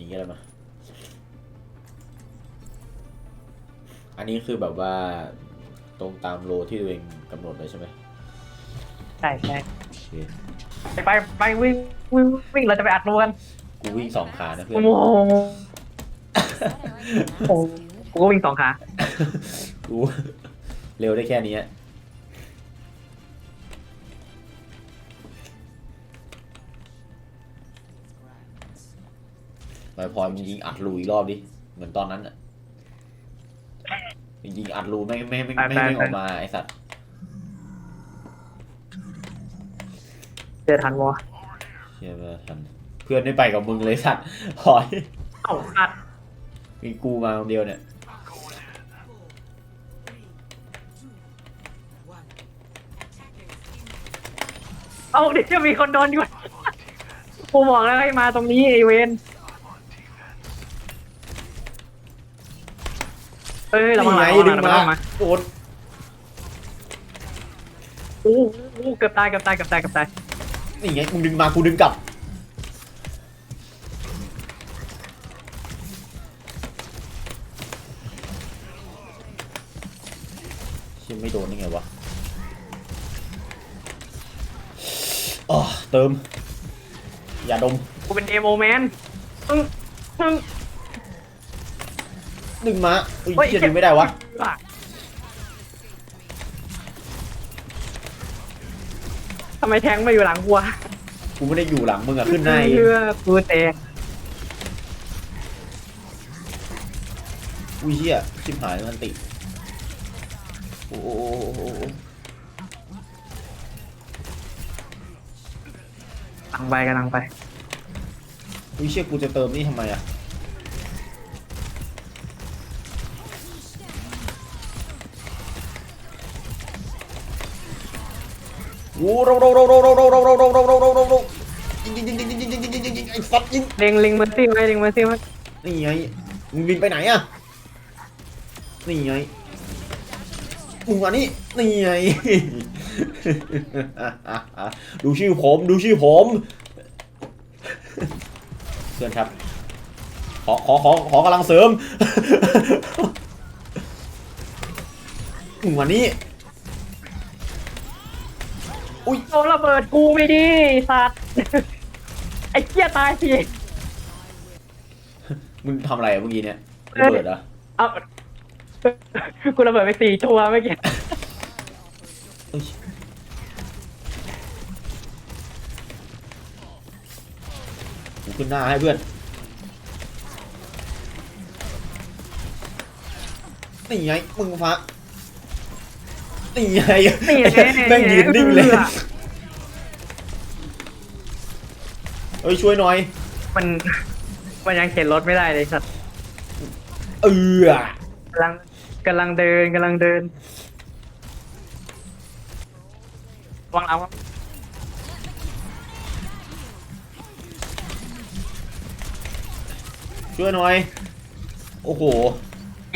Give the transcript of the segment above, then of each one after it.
หนีอะไรมา อันนี้คือแบบว่าตรงตามโลที่ตัวเองกำหนดเลยใช่ไหมใช่ใช่โอเคไปไปไปวิ่งวิ่งวิ่งเราจะไปอัดรวนกูวิ่งสองขานะเพื่อโอ้น โห โอ้โห กูก็วิ่งสองขา กู เร็วได้แค่นี้อะ ไปพลอยมึงยิงอัดรูอีกรอบดิ เหมือนตอนนั้นอะยิงอัดรูไม่ไม่ไม่ไม่ไม่ออกมาไอสัตว์เจอทันวะเชื่อไหมทันเพื่อนไม่ไปกับมึงเลยสัตว์พลอยเอ้าอัดมีกูมาคนเดียวเนี่ยเอ้าเดี๋ยวจะมีคนโดนอยู่กูบอกแล้วให้มาตรงนี้ไอเวน เอ้ยระวังหลังนี่ไงระวังหดึลังงระมาวังมาโดนโอ้โหเกือบตายเกือบตายเกือบตายเกือบตายนี่ไงมึงดึงมากูดึงกลับเชื่อไม่โดนได้ไงวะอ๋อเติม อย่าดมกูเป็นเดโมแมนอึ้งอึ้ง ดึงมาอุ้ยเฮ้ยเชื่อดึงไม่ได้วะทำไมแทงมาอยู่หลังกูวะกูไม่ได้อยู่หลังมึงอะขึ้นหน้าเองเพื่อกูเตะอุ้ยเชี่ยชิบหายมันติโอ้โหโอ้โหโอ้โหกำลังไปกำลังไปอุ้ยเชี่ยกูจะเติมนี่ทำไมอะ โอ้โรโรโรโรโรโรโรโรโรโรโรโรโรโรยิงยิงยิงยิงยิงยิงยิงยิงยิงยิงไอ้สัตว์ยิงเล็งเล็งมันซี่ไว้เล็งมันซี่ไว้นี่ไงมึงบินไปไหนอะนี่ไงมึงมานี่นี่ไงดูชื่อผมดูชื่อผมเพื่อนครับขอขอขอขอกำลังเสริมมึงมานี่ อุ้ยโดนระเบิดกูไม่ดีสัตว์ ไอ้เกี้ยตายสิมึงทำอะไรอะเมื่อกี้เนี่ยระเบิดเหรอเอากูระเบิดไปสี่ตัวเมื่อกี้เอ้ยกูขึ้นหน้าให้เพื่อนนี่ไงมึงฟ้า นี่ไงนี่ไงแม่งยืนนิ่งเลยเออเฮ้ยช่วยหน่อย มันมันยังเข็นรถไม่ได้เลยสัตว์เออกำลังกำลังเดินกำลังเดินวางเอาช่วยหน่อย โอ้โห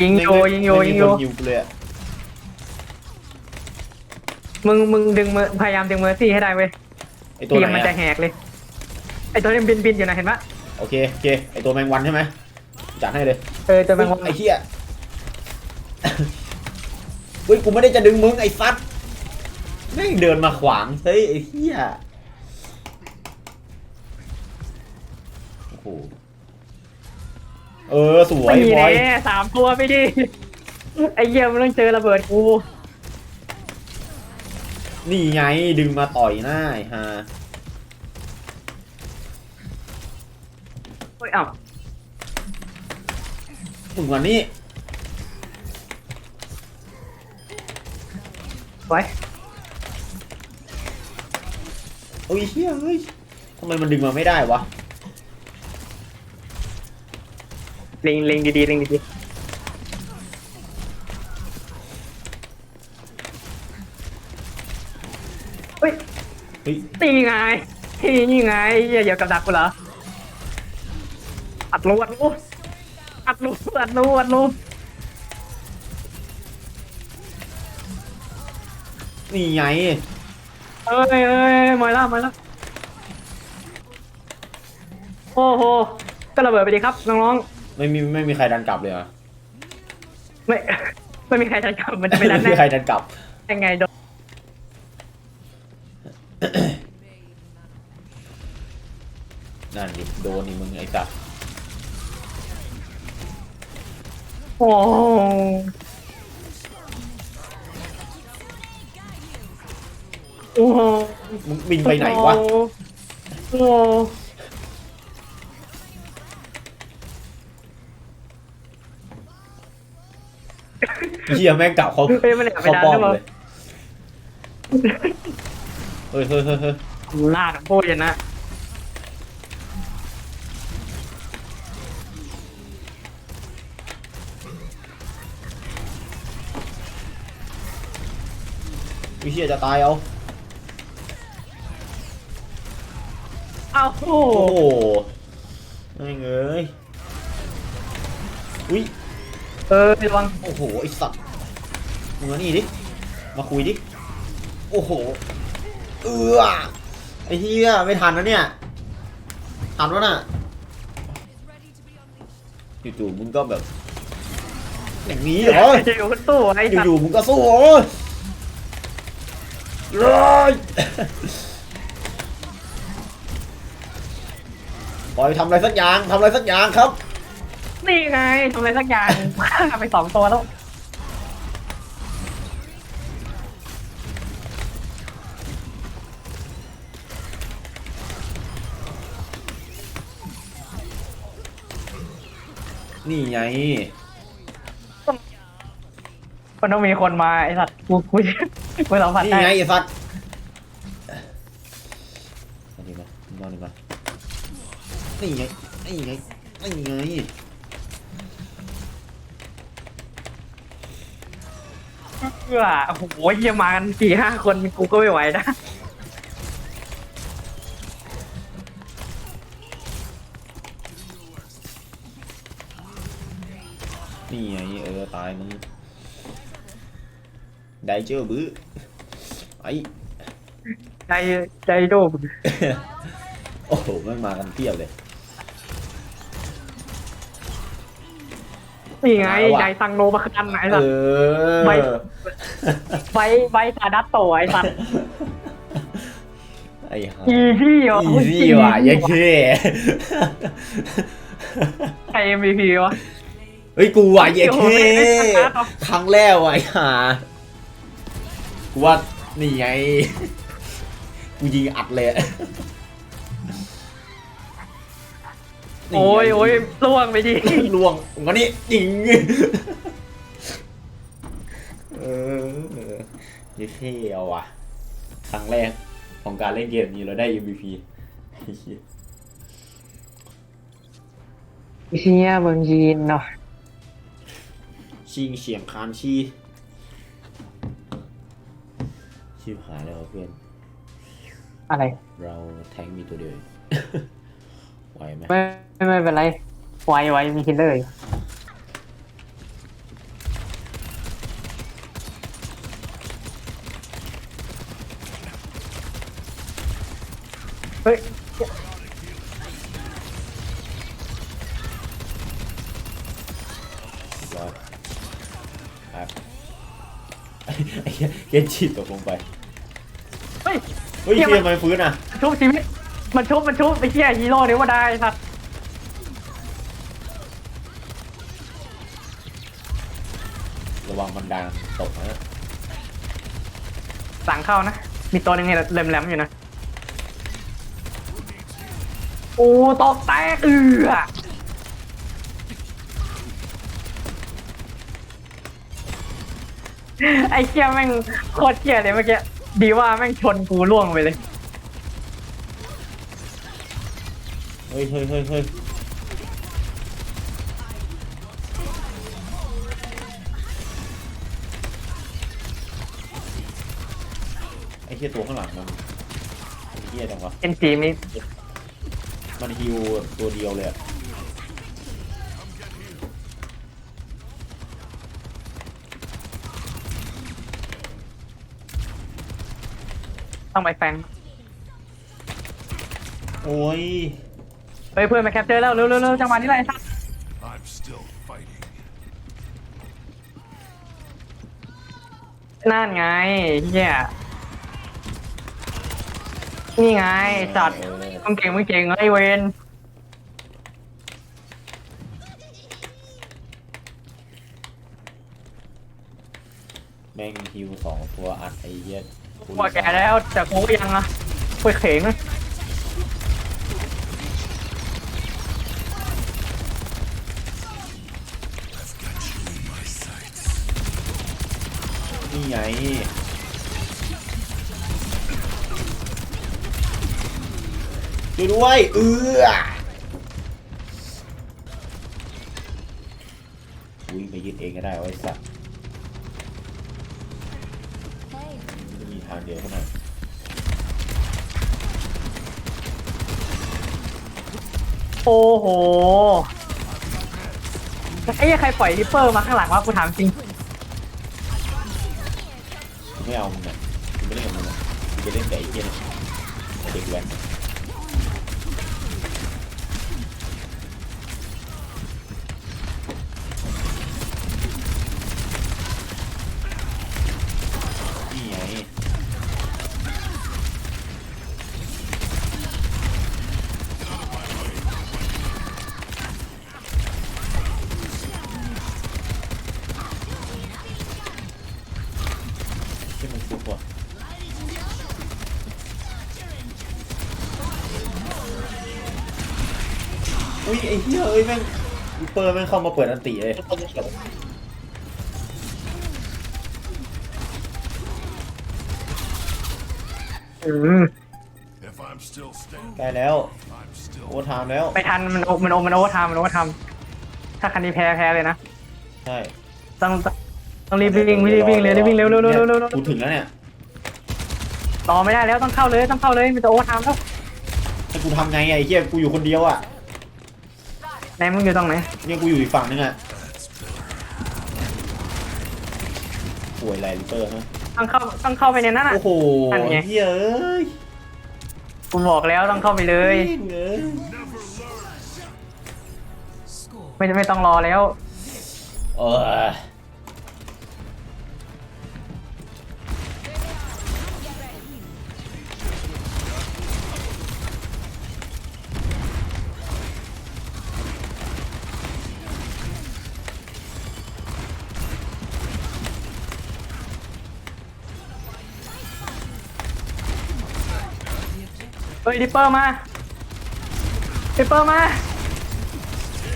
ยิงโยยิงโยไม่ยิมีงโยคนยิวกูเลยอะ มึงมึงดึงมือพยายามดึงมือซี่ให้ได้เว้ยไอตัวเตีไหยนงมันจะอะแหกเลย ไอ้ตัวนี้มันบินบินอยู่นะเห็นปะโอเคโอเคไอตัวแมงวันใช่ไหมจัดให้เลยเออตัวแมงวันไอ้เหี้ยเฮ้ยกูไม่ได้จะดึงมึงไอ้ฟัดแม่งเดินมาขวางเฮ้ยไอ้เหี้ยโอ้โหเออสวยไม่มีบอย แน่สามตัวไปดิไอ้เหี้ยมันต้องเจอระเบิดกู นี่ไงดึงมาต่อยหน้าไอ้ฮะเฮ้ยเอ้ามึงวันนี้ไว้โอ้ยเหี้ยเฮ้ยทำไมมันดึงมาไม่ได้วะ เล็งเล็งดีๆเล็งดีๆ เฮ้ยนี่ไงนี่ไงเหี้ยเดี๋ยวกับดักกูเหรออัดรูอัดรูอัดรูอัดรูอัดรูนี่ไงเอ้ยเอ้ยมาแล้วมาแล้วโอ้โหก็ระเบิดไปดีครับน้องไม่มีไม่มีใครดันกลับเลยเหรอๆไม่ ไม่มีใครทันกับมันจะไปดันไม่มีแน่ใครดันกลับ ยังไงโดนนั่นดิโดนนี่มึงไอ้สัส โอ้โหโอ้โหมึงบินไปไหนวะ โอ้โหเฮียแม่งกลับเขาเฮ้ยมันแอบไปเขาดันป้อมหรือเปล่าเลยเฮ้ยเฮ้ยเฮ้ยเฮ้ยลากโพูดอย่างนะ ไอ้เฮียจะตายเอาเอ้าโอ้โอ้โหโหแม่งเอ้ยอุ้ยเออระวังโอ้โหไอ้สัตว์มึงมานี่ดิมาคุยดิโอ้โหเออไอ้เฮียไม่ทันนะเนี่ยทันวะน่ะจู่ๆมึงก็แบบอย่างนี้เหรออยู่ตู้ไอ้สัตอยู่ว์ๆมึงก็สู้เหรอ เลยปล่อยทำอะไรสักอย่างทำอะไรสักอย่างครับ นี่ไงทำอะไรสักอย่างฆ่าไปสองตัวแล้ว นี่ไง มันต้องมีคนมาไอ้สัตว์กูกู กูสัมผัสนี่ได้ไงไอ้สัตว์มาดิมามาดิมานี่ไงนี่ไงนี่ไงเพื่อโอ้โหเยี่ยมากันสี่ห้าคนกูก็ไม่ไหวนะนี่ไงเออตายมึง ได้เจอบื้อไอ้ใจใจโดมโอ้โหแม่งมากันเพียบเลย นี่ไงเอาว่ะใจตังโนมาคันไอ้สัเอตว์อไม่ใบใบสาดัตโตไอ้สัตว์ไอ้ห่าอีพี่เหรออีซี่ว่ะยังเท่ใคร MVP วะ เฮ้ยกูว่ะยังเท่โอ้โหไม่ได้ชนะหรอกครั้งแรกว่ะไอ้ห่า กูว่านี่ไง กูยิงอัดเลยอะนี่ไงโอ้ยโอ้ยล่วงไปดิล่วงมานี่ยิง เออยังเท่เอาว่ะ ครั้งแรกของการเล่นเกมนี้เราได้ MVP ไอ้เหี้ยเฮียเมืองจีนเนาะชิงเฉียงคานชี ชิบหายแล้วเพื่อน อะไร เราแทงมีตัวเดียวเองไหวไหมไม่ไม่ไม่เป็นไรไวไวมีคิลเลอร์อยู่เฮ้ย เรียบร้อยครับไอ้เหี้ยเก นจิตกลงไป เฮ้ยเฮ้ยเหี้เฮียยมันมันฟื้นอะชุบชีวิต มันชุบ มันชุบไอ้เหี้ยฮีโร่เนี่ยว่าได้สัตว์ระวังมันดังตกนะสั่งเข้านะ มีตัวหนึงเนี่ยแหลมๆอยู่นะ โอ้ตกแตกเอือ ไอ้เหี้ยแม่งโคตรเหี้ยเลยเมื่อกี้ดีว่าแม่งชนกูล่วงไปเลย เฮ้ยเฮ้ยเฮ้ยเฮ้ยไอ้เฮียตัวข้างหลังมันไอ้เฮียจังวะ เอ็นจีมีมันฮิวตัวเดียวเลยอะ ต้องไปแฟงโอ้ยเฮ้ยเพื่อนมาแคปเจอร์แล้วเร็วเร็วเร็วจังหวะนี้เลยไอ้สัส I'm still fighting. นั่นไงเฮียนี่ไงไอ้สัตว์เออมึงเก่งมึงเก่งไอ้เวนแม่งฮิวสองตัวอัดไอ้เหี้ย กูว่าแกแล้วแต่กูก็ยังอะไปเข่งนี่ไงช่วยด้วย เออวิ่งไปยึดเองก็ได้ไว้สัตว์มันจะมี ทางเดียวเท่านั้นโอ้โหไอ้เหี้ยใครปล่อยริปเปอร์มาข้างหลังวะกูถามจริง กูไม่เอามึงอะกูไม่เล่นกับมึงอะกูจะเล่นแต่ไอ้เหี้ยเนี่ยไอ้เด็กแว้นนี่ ยไอ้เหี้ยเอ้ยแม่งวิปเปอร์แม่งเข้ามาเปิดอันติเลยอืม If I'm still standing, ได้แล้ว I'm still โอทามแล้วไม่ทันมันโอมันโอมันโอเวอร์ไทม์มันโอเวอร์ไทม์ถ้าคันนี้แพ้แพ้เลยนะ ใช่ต้องต้องรีบวิ่งรีบวิ่งเลยรีบวิ่งเร็วเร็วเร็วเร็วเร็วเร็วกูถึงแล้วเนี่ยต่อไม่ได้แล้วต้องเข้าเลยต้องเข้าเลยมีแต่โอเวอร์ไทม์แล้วให้กูทำไงอะไอ้เหี้ยกูอยู่คนเดียวอะ ไหนมึงอยู่ตรงไหนเนี่ยกูอยู่อีกฝั่งนึงอะป่วยอะไรลิปเปอร์ฮะต้องเข้าต้องเข้าไปในนั้นอะ โอ้โหอันไง เหี้ยเอ้ยกูบอกแล้วต้องเข้าไปเลยแม่งเอ้ยไม่ไม่ต้องรอแล้ว เออ เฮ้ยดิปเปอร์มาดิปเปอร์มา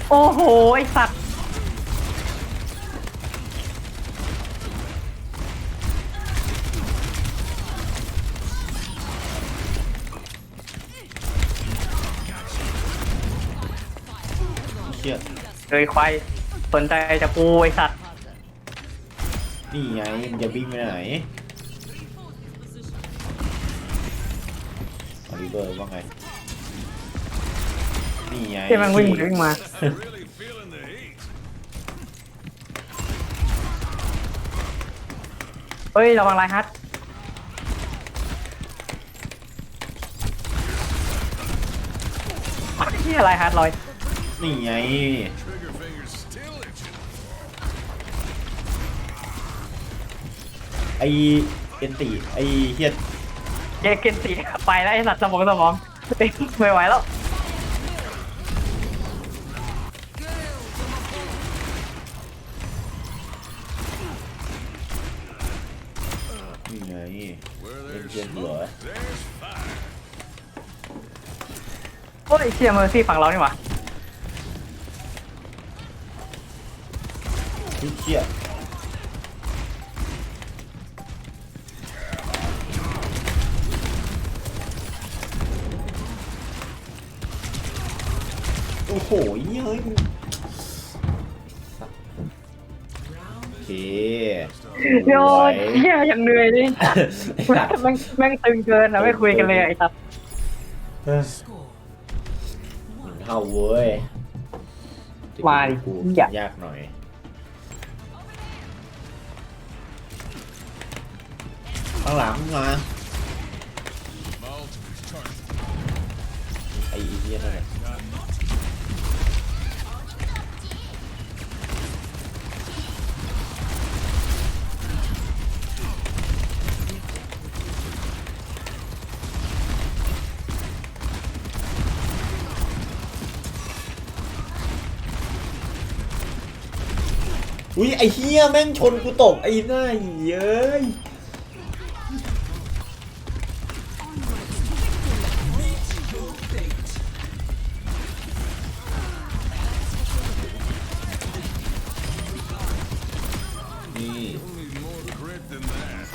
โอ้โห ไอสัตว์ เชี่ยเลยควายสนใจจะกูไอสัตว์ นี่ไงมันจะวิ่งไปไหน อลิเบอร์ว่าไงนี่ไงที่มันวิ่งหมุนวิ่งมา really feeling the heat. เฮ้ยระวังไรฮัทที่อะไรฮัทลอยนี่ไง Trigger fingers still itching. ไอเอนติไอเฮีย เกเกนสีไปแล้วไอสัตว์สมองสมองเอ้ยไม่ไหวแล้วนี่ไง Where เป็น there's เชียนเหรอ smoke, there's fire. โอ้ยเชียร์เมอร์ซี่ฝั่งเรานี่หว่านี่เชี่ย อ้โหเฮ้ยมึงโอเคโยนเฮียอย่างเหนื่อยเลยไอ้สัตว์แม่งแม่งตึงเกินอะไม่คุยกันเลยอะไอ้สัตว์หนึ่งเท่าเว้ยมาดิกูอย่ายากหน่อย ข้างหลังมา My ultimate's charged. ไอ้เหี้ยนั่นแหละ ไอ้เฮียแม่งชนกูตกไอ้หน้าเย้ย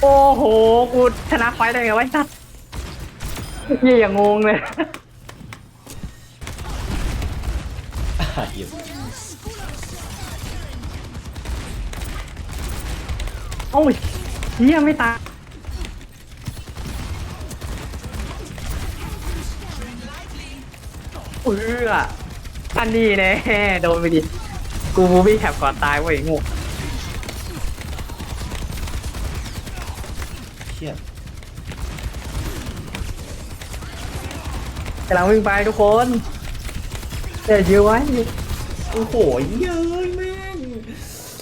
โอ้โห กูชนะไฟต์ได้ไงวะไอ้สัตว์เยี่ยอย่างงงเลย โอ้ยเยี่ยไม่ตายเอออันนี้แน่โดนไปดิ กูบูบี้แคปก่อนตายเว้ยงูเชี่ยกำลังวิ่งไปทุกคนเดี๋ยวยื้อไว้ โอ้โหเย้ยแม่ง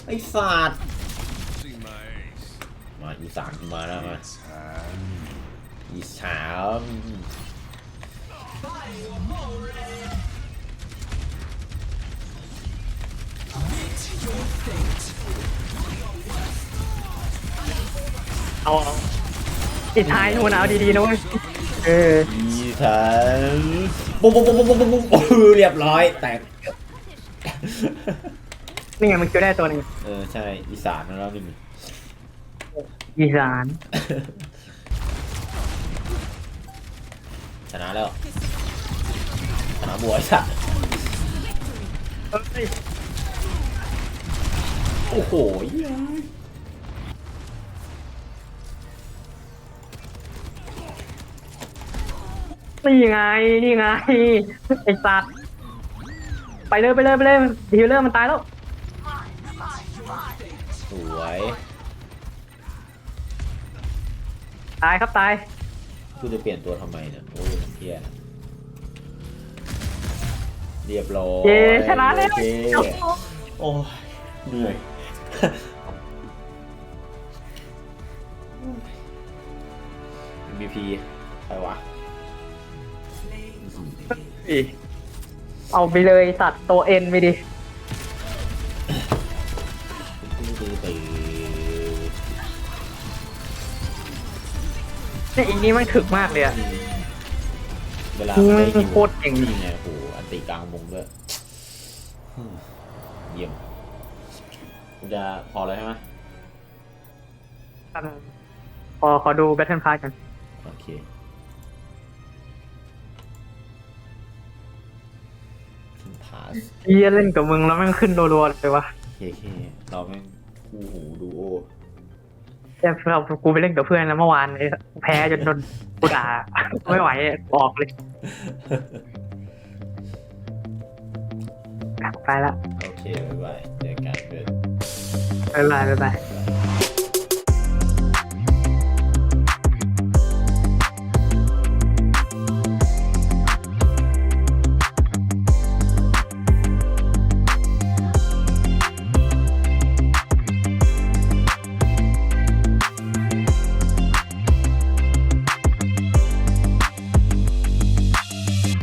ไอ้ศาสตร์ See my ace. มา อีสานกูมาแล้วมาอีสานเอาเอาอีกท้ายนู่นเอาดีๆนะเว้ยเอออีสานปุ๊บปุ๊บปุ๊บปุ๊บปุ๊บปุ๊บโอ้โหเรียบร้อยแตกนี่ไงมันคิวได้ตัวหนึงเออใช่อีสานแล้วนี่ อีสานชนะแล้วชนะบวยสัตว์เอ้ยโอ้โหเย้ยนี่ไงนี่ไงไอ้สัตว์ไปเลยไปเลยไปเลยฮิลเลอร์มันตายแล้วสวย ตายครับตาย กูจะเปลี่ยนตัวทำไมเนี่ยโอ้ยเฮียเรียบร้อยเย้ชนะแล้วโอเคโอ้ยเหนื่อย MVP ใครวะเอาไปเลยสัตว์ตัวเอ็นไปดิ เนี่ยอีกนี้มันถึกมากเลยอะเวลาอืมได้คิวโคตรเก่งนี่ไงโอ้โหอันตีกลางวงด้วยอืมเยี่ยมกูจะพอแล้วใช่ไหมพอขอดูแบทเทิลพาร์กันโอเคขึ้นพาสเฮียเล่นกับมึงแล้วแม่งขึ้นรัวๆเลยวะ เคเคเราแม่งคู่หูดูโอ แต่เรากูไปเล่นกับเพื่อนแล้วเมื่อวานเลยแพ้จนโดนกูด่า ไม่ไหวออกเลยไปละโอเคบ๊ายบายเจอกันเพื่อน บ๊ายบายบ๊ายบาย